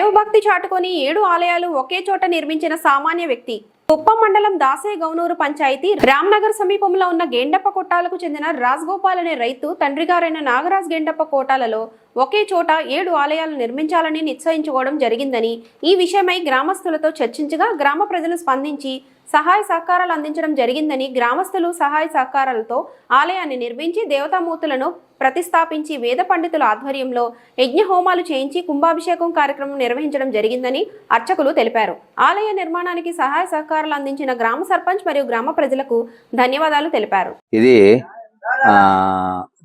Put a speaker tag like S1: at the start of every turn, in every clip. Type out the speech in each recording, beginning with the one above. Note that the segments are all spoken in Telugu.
S1: దైవభక్తి చాటుకొని ఏడు ఆలయాలు ఒకే చోట నిర్మించిన సామాన్య వ్యక్తి. కుప్పం మండలం దాసే గౌనూరు పంచాయతీ రామ్నగర్ సమీపంలో ఉన్న గెండప్ప కొట్టాలకు చెందిన రాజ్గోపాల్ అనే రైతు తండ్రి గారైన నాగరాజ్ గేండప్ప కోటాలలో ఒకే చోట ఏడు ఆలయాలు నిర్మించాలని నిశ్చయించుకోవడం జరిగిందని ఈ విషయమై గ్రామస్తులతో చర్చించగా గ్రామ ప్రజలు స్పందించి సహాయ సహకారాలు అందించడం జరిగిందని గ్రామస్తులు సహాయ సహకారాలతో ఆలయాన్ని నిర్మించి దేవతామూర్తులను ప్రతిష్టాపించి వేద పండితుల ఆధ్వర్యంలో యజ్ఞ హోమాలు చేయించి కుంభాభిషేకం కార్యక్రమం నిర్వహించడం జరిగిందని అర్చకులు తెలిపారు. ఆలయ నిర్మాణానికి సహాయ సహకారాలు అందించిన గ్రామ సర్పంచ్ మరియు గ్రామ ప్రజలకు ధన్యవాదాలు తెలిపారు.
S2: ఇది ఆ,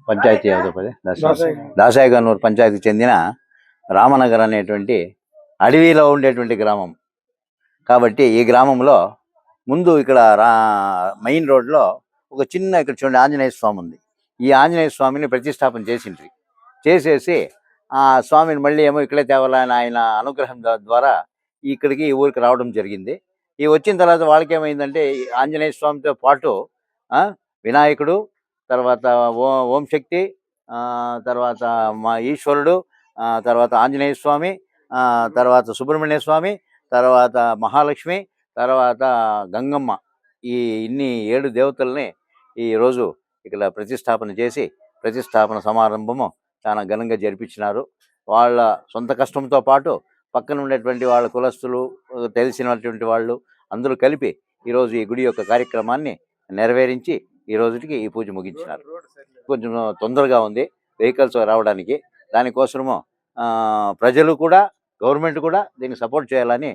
S2: పంచాయతీ ఏదో పది దాసాయి గన్నూరు పంచాయతీకి చెందిన రామనగర్ అనేటువంటి అడవిలో ఉండేటువంటి గ్రామం. కాబట్టి ఈ గ్రామంలో ముందు ఇక్కడ రా మెయిన్ రోడ్లో ఒక చిన్న ఇక్కడ చూడండి ఆంజనేయ స్వామి ఉంది. ఈ ఆంజనేయ స్వామిని ప్రతిష్టాపన చేసిండ్రి. చేసేసి ఆ స్వామిని మళ్ళీ ఏమో ఇక్కడే తేవాలని ఆయన అనుగ్రహం ద్వారా ఇక్కడికి ఈ ఊరికి రావడం జరిగింది. ఈ వచ్చిన తర్వాత వాళ్ళకేమైందంటే ఈ ఆంజనేయ స్వామితో పాటు వినాయకుడు తర్వాత ఓ ఓం శక్తి తర్వాత మా ఈశ్వరుడు తర్వాత ఆంజనేయ స్వామి తర్వాత సుబ్రహ్మణ్య స్వామి తర్వాత మహాలక్ష్మి తర్వాత గంగమ్మ ఈ ఇన్ని ఏడు దేవతల్ని ఈ రోజు ఇక్కడ ప్రతిష్టాపన చేసి ప్రతిష్టాపన సమారంభము చాలా ఘనంగా జరిపించినారు. వాళ్ళ సొంత కష్టంతో పాటు పక్కన ఉండేటువంటి వాళ్ళ కులస్తులు తెలిసినటువంటి వాళ్ళు అందరూ కలిపి ఈరోజు ఈ గుడి యొక్క కార్యక్రమాన్ని నెరవేరించి ఈ రోజుకి ఈ పూజ ముగించినారు. కొంచెం తొందరగా ఉంది వెహికల్స్ రావడానికి. దానికోసము ఆ, ప్రజలు కూడా గవర్నమెంట్ కూడా దీన్ని సపోర్ట్ చేయాలని